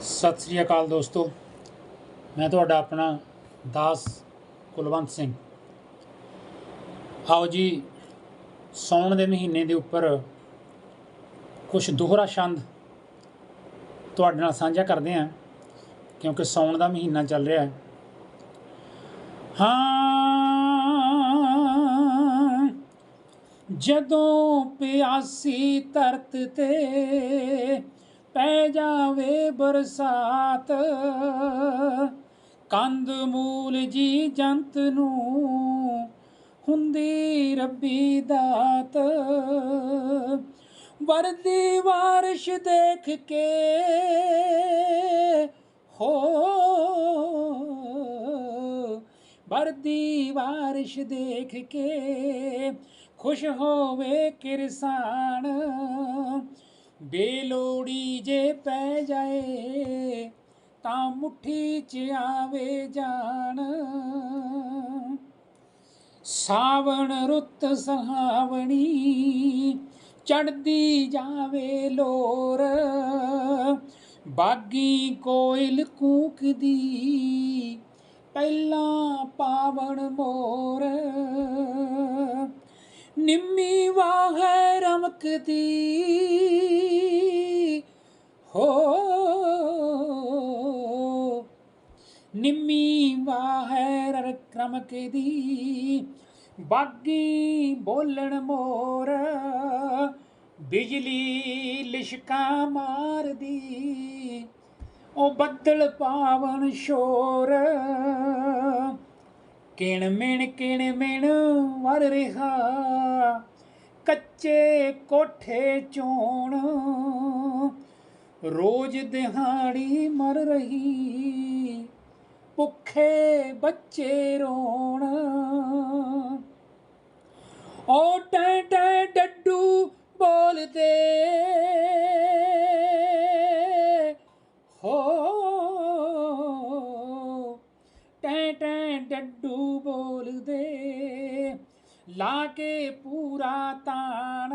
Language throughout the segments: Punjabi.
ਸਤਿ ਸ੍ਰੀ ਅਕਾਲ ਦੋਸਤੋ। ਮੈਂ ਤੁਹਾਡਾ ਆਪਣਾ ਦਾਸ ਕੁਲਵੰਤ ਸਿੰਘ। ਆਓ ਜੀ ਸੌਣ ਦੇ ਮਹੀਨੇ ਦੇ ਉੱਪਰ ਕੁਝ ਦੋਹਰਾ ਛੰਦ ਤੁਹਾਡੇ ਨਾਲ ਸਾਂਝਾ ਕਰਦੇ ਹਾਂ, ਕਿਉਂਕਿ ਸੌਣ ਦਾ ਮਹੀਨਾ ਚੱਲ ਰਿਹਾ ਹੈ। ਹਾਂ, ਜਦੋਂ ਪਿਆਸੀ ਧਰਤ ਤੇ ਪੈ ਜਾਵੇ ਬਰਸਾਤ। ਕੰਦ ਮੂਲ ਜੀ ਜੰਤ ਨੂੰ ਹੁੰਦੀ ਰੱਬੀ ਦਾਤ। ਵਰਦੀ ਵਾਰਿਸ਼ ਦੇਖ ਕੇ ਹੋ। ਵਰਦੀ ਵਾਰਿਸ਼ ਦੇਖ ਕੇ ਖੁਸ਼ ਹੋਵੇ ਕਿਰਸਾਨ। ਬੇਲੋੜੀ ਜੇ ਪੈ ਜਾਏ, ਤਾਂ ਮੁੱਠੀ ਚ ਆਵੇ ਜਾਣ ਸਾਵਣ ਰੁੱਤ ਸਹਾਵਣੀ ਚੜਦੀ ਜਾਵੇ ਲੋਰ। ਬਾਗੀ ਕੋਇਲ ਕੂਕਦੀ, ਪਹਿਲਾਂ ਪਾਵਣ ਮੋਰ। ਨਿੰਮੀ ਵਾਹ ਰਮਕਦੀ ਹੋ। ਨਿੰਮੀ ਵਾਹੈ ਰਮਕਦੀ ਬਾਗੀ ਬੋਲਣ ਮੋਰ ਬਿਜਲੀ ਲਿਸ਼ਕਾ ਮਾਰਦੀ ਉਹ ਬੱਦਲ ਪਾਵਨ ਸ਼ੋਰ ਕਿਣ ਮਿਣ ਕਿਣ ਮਿਣ ਵਰ ਰਿਹਾ। ਕੱਚੇ ਕੋਠੇ ਚੋਣ। ਰੋਜ਼ ਦਿਹਾੜੀ ਮਰ ਰਹੀ, ਭੁੱਖੇ ਬੱਚੇ ਰੋਣ। ਓ ਟੈ ਟੈ ਡੱਡੂ ਬੋਲਦੇ, ਹੋ। ਟੈ ਟੈ ਡੱਡੂ ਲਾ ਕੇ ਪੂਰਾ ਤਾਣ।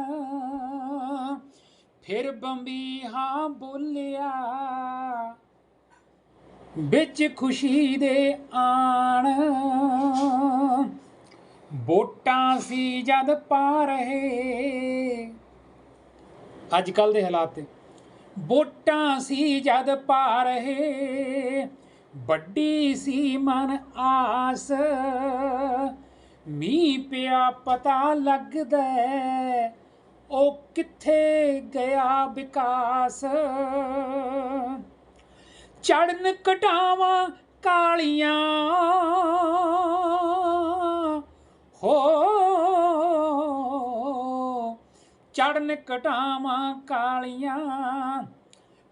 ਫਿਰ ਬੰਬੀ ਹਾਂ ਬੋਲਿਆ, ਵਿੱਚ ਖੁਸ਼ੀ ਦੇ ਆਣ। ਵੋਟਾਂ ਸੀ ਜਦ ਪਾ ਰਹੇ। ਅੱਜ ਕੱਲ ਦੇ ਹਾਲਾਤ ਤੇ। ਵੋਟਾਂ ਸੀ ਜਦ ਪਾ ਰਹੇ, ਵੱਡੀ ਸੀ ਮਨ ਆਸ। ਮੀਂਹ ਪਿਆ ਪਤਾ ਲੱਗਦਾ ਉਹ ਕਿੱਥੇ ਗਿਆ ਵਿਕਾਸ? ਚੜਨ ਕਟਾਵਾਂ ਕਾਲੀਆਂ, ਹੋ ਚੜਨ ਕਟਾਵਾਂ ਕਾਲੀਆਂ,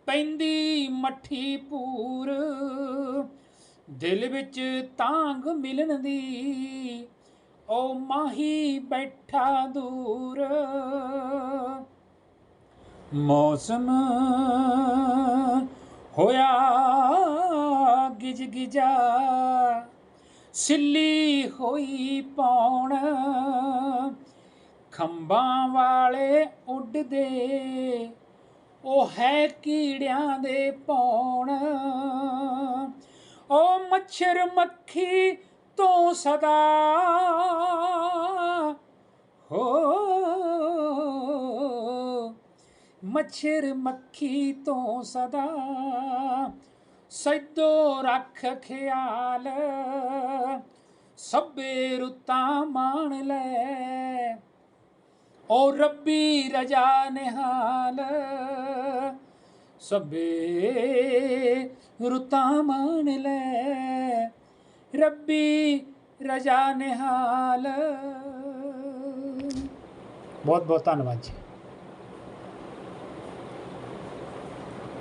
ਪੈਂਦੀ ਮੱਠੀ ਪੂਰ, ਦਿਲ ਵਿੱਚ ਤਾਂਗ ਮਿਲਣ ਦੀ ਓ ਮਾਹੀ ਬੈਠਾ ਦੂਰ। ਮੌਸਮ ਹੋਇਆ ਗਿਜ ਗਿਜਾ ਸਿੱਲੀ ਹੋਈ ਪੌਣ। ਖੰਬਾਂ ਵਾਲੇ ਉੱਡਦੇ। ਉਹ ਹੈ ਕੀੜਿਆਂ ਦੇ ਪੌਣ। ਉਹ ਮੱਛਰ ਮੱਖੀ ਤੋਂ ਸਦਾ ਹੋ। ਮੱਛਰ ਮੱਖੀ ਤੋਂ ਸਦਾ ਸੈਦੋ ਰੱਖ ਖਿਆਲ। ਸਭੇ ਰੁੱਤਾਂ ਮਾਣ ਲੈ। ਓ ਰੱਬੀ ਰਜਾ ਨਿਹਾਲ। ਸਭੇ ਰੁੱਤਾਂ ਮਾਣ ਲੈ। ਰੱਬੀ ਰਜਾ ਨਿਹਾਲ। ਬਹੁਤ ਬਹੁਤ ਧੰਨਵਾਦ ਜੀ।